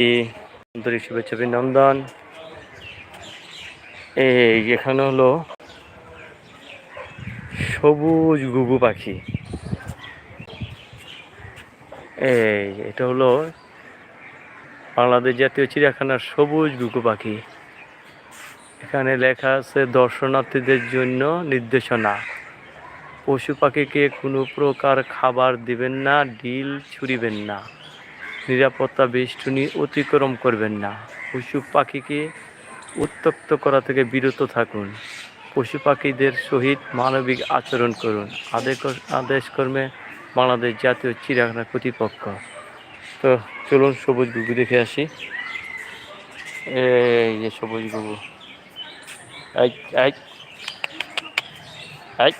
আন্তরিক শুভেচ্ছা অভিনন্দন এই এখানে হলো সবুজ গুগু পাখি। এই এটা হলো বাংলাদেশ জাতীয় চিড়িয়াখানার সবুজ গুগু পাখি। এখানে লেখা আছে, দর্শনার্থীদের জন্য নির্দেশনা। পশু পাখিকে কোনো প্রকার খাবার দিবেন না, ডিল ছুরিবেন না। নিরাপত্তা বেষ্টনী অতিক্রম করবেন না। পশু পাখিকে উত্তক্ত করা থেকে বিরত থাকুন। পশু পাখিদের সহিত মানবিক আচরণ করুন। আদেশ আদেশ কর্মে বাংলাদেশ জাতীয় চিড়িয়াখানা কর্তৃপক্ষ। তো চলুন সবুজ গুগু দেখে আসি। এই যে সবুজ গুগু এই এই এই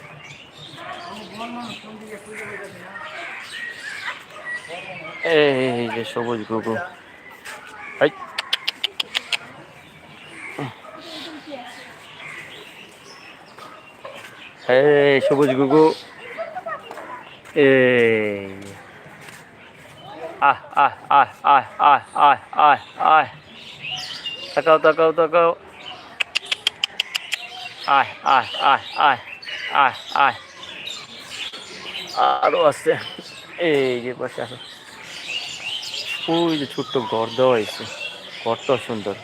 এই যে সবুজ গুগু এই সবুজ গুগু এই আহ আহ আহ আহ আহ আহ আহ আহ তাকাও তাকাও তাকাও আয় আয় আয় আয় আয় আরও আছে এই যে পাশে আছে ওই যে ছোট্ট ঘর দেওয়া হয়েছে। ঘরটাও সুন্দর।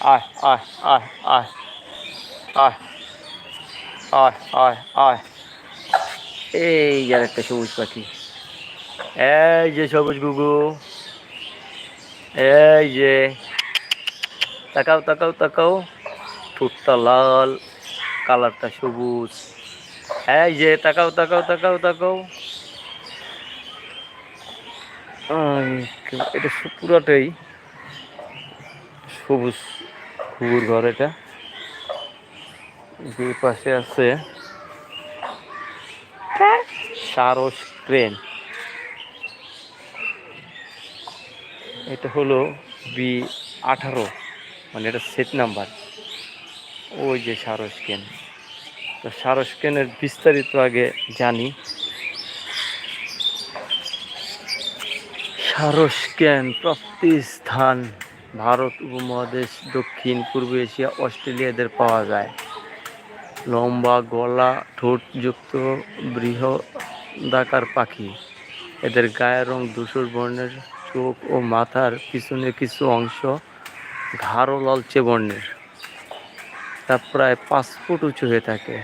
আয় আয় আয় আয় আয় আয় আয় আয়। এই যে একটা সবুজ পাখি। এই যে সবুজ গুগু এই যে। তাকাও তাকাও তাকাও। ঠোঁটটা লাল কালারটা সবুজ। এই যে তাকাও তাকাও তাকাও তাকাও। আই, এটা পুরোটাই সবুজ কুকুর ঘর এটা। দুই পাশে আছে সারস ট্রেন এটা হলো বি আঠারো মানে এটা সেট নাম্বার। ওই যে সারস কেন তো সারস কেনের বিস্তারিত আগে জানি। সারস ক্যান প্রাপ্তি স্থান, ভারত উপমহাদেশ, দক্ষিণ, পূর্ব এশিয়া, অস্ট্রেলিয়া এদের পাওয়া যায়। লম্বা গলা ঠোঁটযুক্ত বৃহদাকার পাখি। এদের গায়ের রং ধূসর বর্ণের, চোখ ও মাথার পিছনে কিছু অংশ গাঢ় লালচে বর্ণের। তা প্রায় পাঁচ ফুট উঁচু হয়ে থাকে।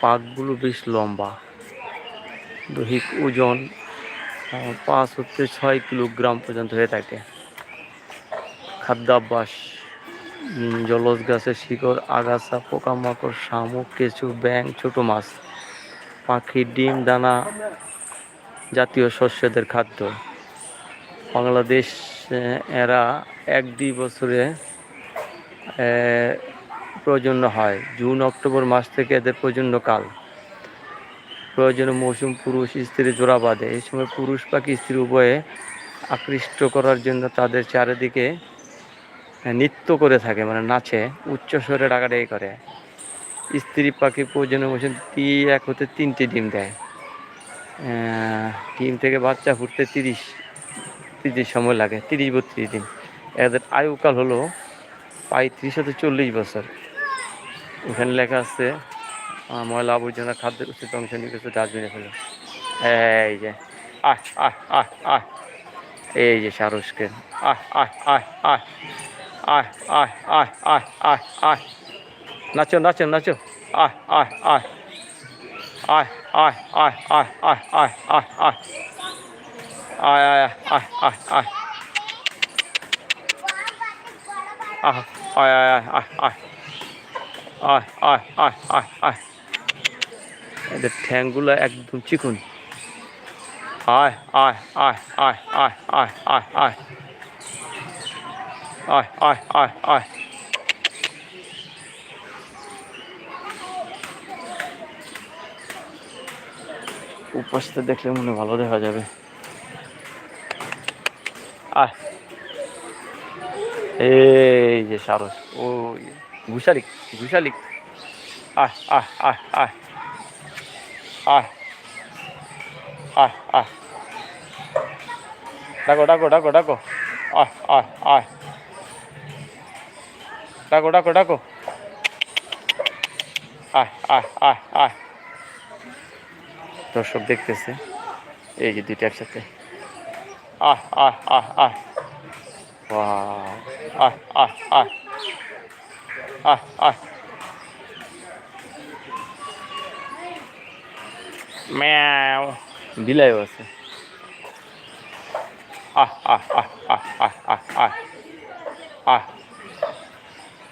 পাকগুলো বেশ লম্বা। দৈহিক ওজন পাঁচ হতে ছয় কিলোগ্রাম পর্যন্ত হয়ে থাকে। খাদ্যাভ্যাস জলজ গাছের শিকড় আগাছা পোকামাকড় শামুক কেঁচু ব্যাং ছোট মাছ পাখির ডিম দানা জাতীয় শস্যদের খাদ্য। বাংলাদেশ এরা এক দুই বছরে আহ, প্রজনন হয়। জুন অক্টোবর মাস থেকে এদের প্রজননকাল। প্রয়োজনে মৌসুম পুরুষ স্ত্রী জোড়া বাঁধে। এই সময় পুরুষ পাখি স্ত্রী উভয়ে আকৃষ্ট করার জন্য তাদের চারিদিকে নৃত্য করে থাকে মানে নাচে, উচ্চ স্বরে ডাকাডাকি করে। স্ত্রী পাখি প্রজনন মৌসুম তি এক হতে তিনটি ডিম দেয়। ডিম থেকে বাচ্চা ফুটতে তিরিশ তিরিশ সময় লাগে, তিরিশ বত্রিশ দিন। এদের আয়ুকাল হলো পঁয়ত্রিশ হতে চল্লিশ বছর। এখানে লেখা আছে ময়লা আবর্জনা খাদ্যের উচিত অংশ নিয়ে ডাস্টবিনে ফেলো এই যে আহ আহ আহ আহ এই যে সারসকে আহ আহ আহ আহ আহ আহ আহ আহ আহ আহ নাচো নাচো নাচো আহ আহ আহ আহ আহ আহ আহ আহ আহ আহ আহ আয় আয় আয় আয় আয় আহ আয় আয় আয় আয় আয় আয় আয় আয় আয় এদের ঠ্যাংগুলো একদম চিকুন আয় আয় আয় আয় আয় আয় আয় আয় আয় আয় আয় আয় উপাসটা দেখলে মনে ভালো দেখা যাবে আয় এই যে সারস ও ঘুষালিক ঘুষালিক আয় আয় আয় আয় আয়। আয় আয়। ডাকো ডাকো ডাকো ডাকো। আয় আয় আয়। ডাকো ডাকো ডাকো। আয় আয় আয় আয়। দর্শক দেখতেছে, এই যে দুইটা একসাথে। আয় আয় আয় আয়। আয়। আয় আয় আয়। ম্যাও বিলাইও আছে আহ আহ আহ আহ আহ আহ আহ আহ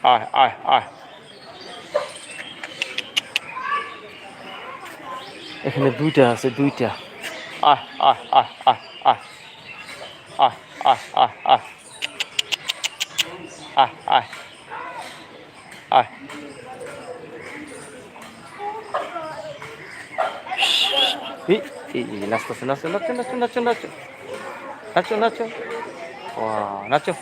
আয় আয় আয় এখানে দুইটা আছে দুইটা। আহ আহ আহ আহ আহ আহ আহ আহ আহ আহ আহ আহ এই এই, নাচতেছে নাচো নাচো নাচো নাচো নাচো নাচো নাচো। ও নাচো।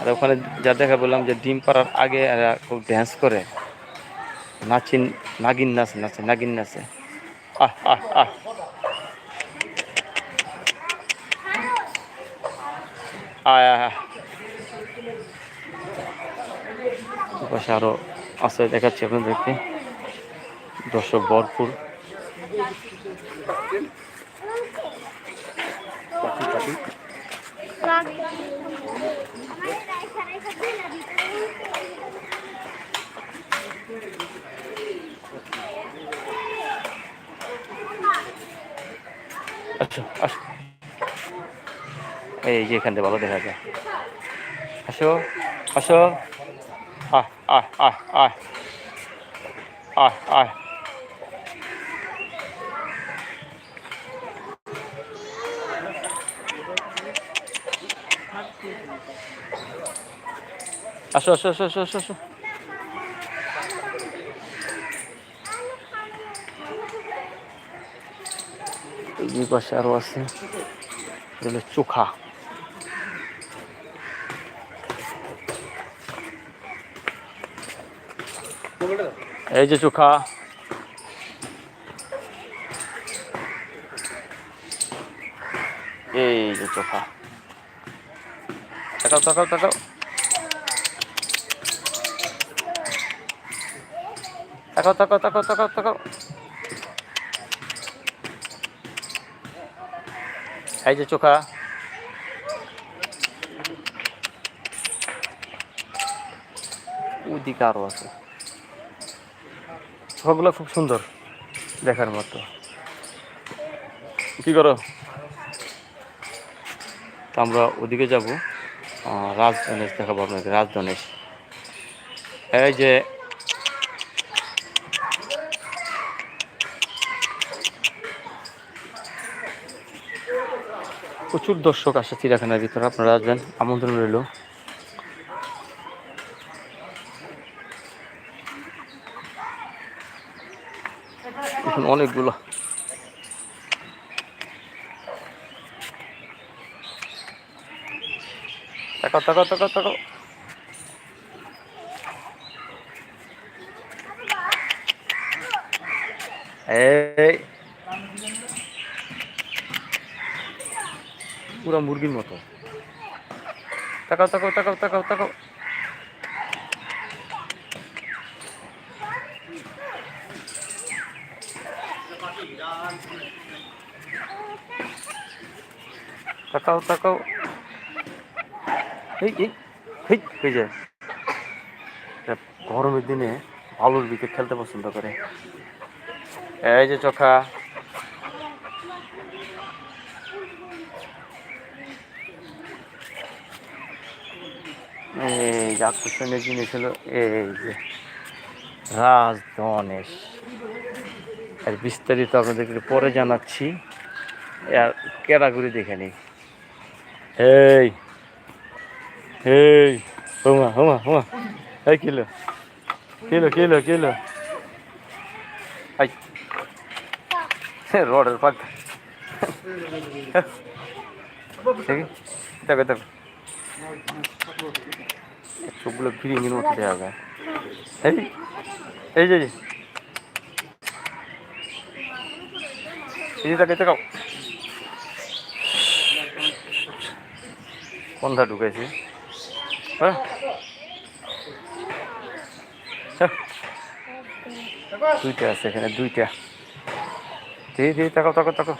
আর ওখানে যা দেখা বললাম যে ডিম পাড়ার আগে এরা খুব ড্যান্স করে। নাচিন নাগিন নাচে নাচে নাগিন নাচে। আহ আহ আহ। আয়। পাশে আরও আছে দেখাচ্ছি আপনাদেরকে। দর্শক ভরপুর। আসো। এই যে এখান থেকে ভালো দেখা যায়। আসো আসো। আহ আহ আহ আহ আহ আহ। আসো আসো আসো আসো আসো আসো। এই পাশে আরও আছে। চোখা। এই যে চোখা। এই যে চোখা। তাকাও তাকাও তাকাও। তাকাও তাকাও তাকাও তাকাও তাকাও। এই যে চোখা। ওদিকে আরও আছে। চোখাগুলো খুব সুন্দর দেখার মতো। কি করো? তো আমরা ওদিকে যাব। রাজ গণেশ দেখাবো আপনাকে রাজ গণেশ এই যে প্রচুর দর্শক আসে চিড়িয়াখানার ভিতরে আপনারা আসবেন আমন্ত্রণ রইল। এখন অনেকগুলো। এই পুরা মুরগির মতো। তাকাও তাকাও তাকাও তাকাও তাকাও। তাকাও তাকাও। এই এই এই হয়ে যায় গরমের দিনে ভালোর দিকে খেলতে পছন্দ করে। এই যে চোখা। এই আকর্ষণীয় জিনিস হলো এই যে রাজ গণেশ আর বিস্তারিত আপনাদেরকে পরে জানাচ্ছি। আর ক্যারাগুড়ি দেখে নিই। এই এই, হোমা হোমা হোমা। এই কিলো কিলো কিলো কিলো আই রোডের পাক দেখো দেখো। চোখগুলো ফিরিঙ্গির মতো দেখা যায়। এই এই যে, এই তাকে তাকাও। কোনটা ঢুকেছি। দুইটা আছে এখানে, দুইটা। দিদি দিদি তাকাও তাকাও তাকাও।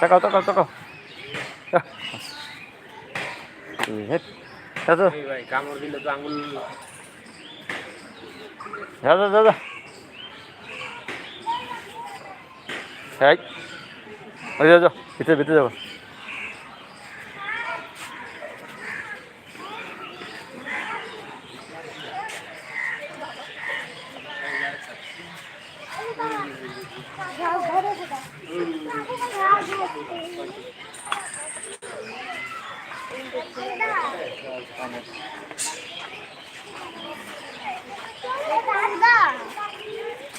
তাকাও তাকাও তাকাও। দাদা হেট। যা যা, ভাই কামড় দিলে তো আঙুল যা যা, যা যা। এই ওই যা ভিতরে ভিতরে যাব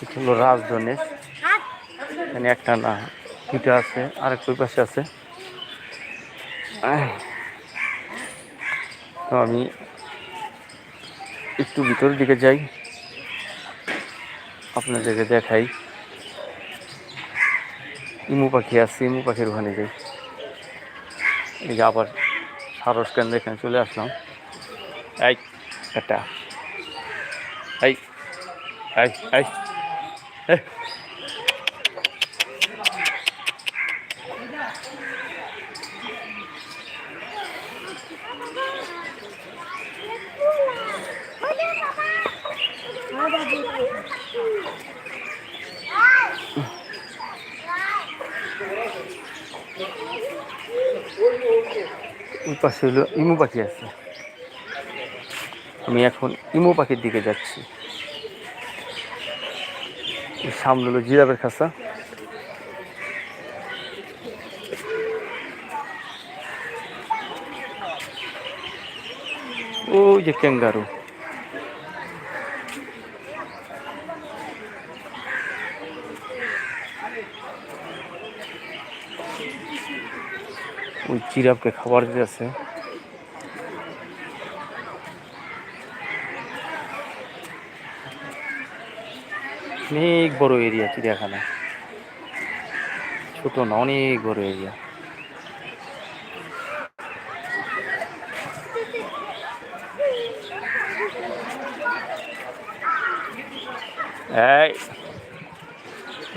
এটা হলো রাজধানী। এখানে একটা না, দুইটা আছে, আরেক ওই পাশে আছে। তো আমি একটু ভিতরের দিকে যাই, আপনাদেরকে দেখাই। ইমু পাখি আছে, ইমু পাখির ওখানে যাই। এই যে আবার সারস কেন্দ্র এখানে চলে আসলাম। এই, একটা। এই এই এই। পাশে হলো ইমু পাখি আছে। আমি এখন ইমু পাখির দিকে যাচ্ছি। সামনে হলো জিরাফের খাঁচা। ওই যে ক্যাঙ্গারু। ওই জিরাফকে খাবার দিতেছে। অনেক বড় এরিয়া চিড়িয়াখানা। ছোট না অনেক বড় এরিয়া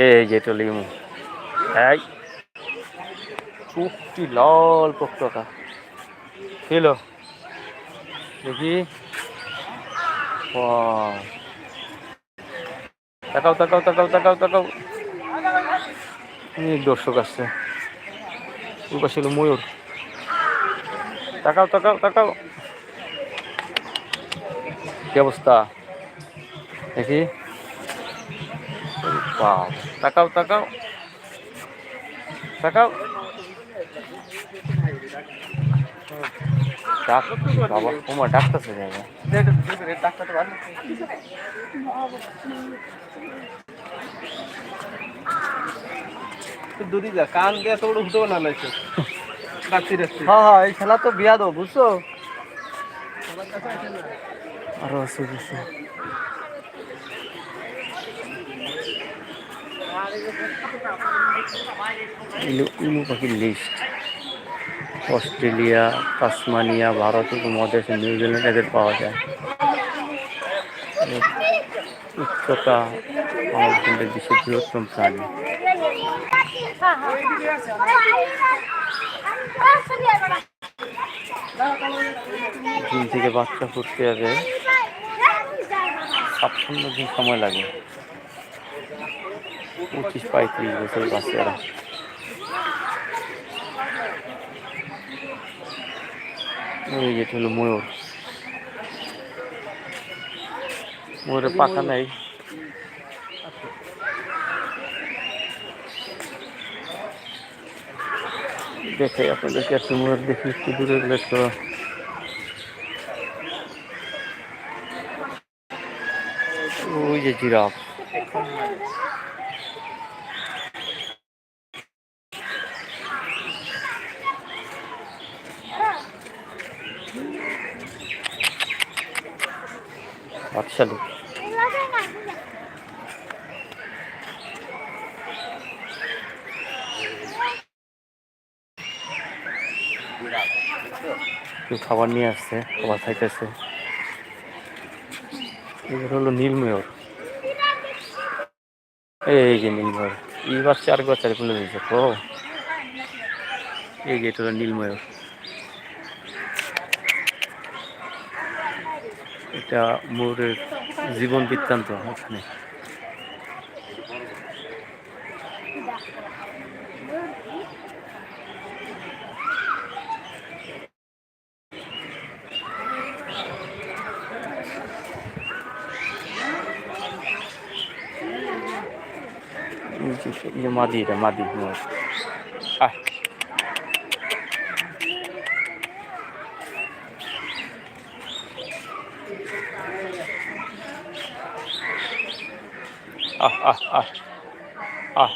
এই চুপটি লাল দেখি. তাকাও তাকাও তাকাও তাকাও তাকাও। অনেক দর্শক আসছে। ওই হলো ময়ূর। তাকাও তাকাও তাকাও। কি অবস্থা? দেখি। তাকাও তাকাও। তাকাও। ডাক ডাকতেছে ডাক্তার যা, কান দিয়ে তো উঠতে না হ্যাঁ এই খেলা তো বিয়া বুঝছ? আরও আছে ইলু ইমু পাখির লিস্ট অস্ট্রেলিয়া, তাসমানিয়া, ভারত, উপমহাদেশ নিউজিল্যান্ড এদের পাওয়া যায়। উচ্চতা আমাদের বিশ্বের বৃহত্তম প্রাণী। দিন থেকে বাচ্চা ফুটতে যাবে ছাপ্পান্ন দিন সময় লাগে। পঁচিশ, পঁয়ত্রিশ বছর বাচ্চারা। ওই যেটা হলো ময়ূর। ময়ূরের পাখা নেই। দেখে আপনাদেরকে একটু ময়ূর দেখি একটু দূরে গেলে তো ওই যে জিরাফ বাদশালী কেউ খাবার নিয়ে আসছে, খাবার খাইতেছে। এগুলো হলো নীলময়ূর। এই যে নীলময়ূর। এই বাচ্চা আর বাচ্চারা খুলে দিয়েছে তো এই যে এটা হলো নীলময়ূর। এটা ময়ূরের জীবন বৃত্তান্ত, এখানে। যে- মাদি এটা মাদি ময়ূর আহ আহ আহ আহ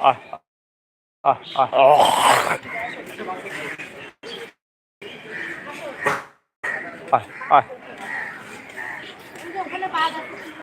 আহ আহ আহ আহ আহ আহ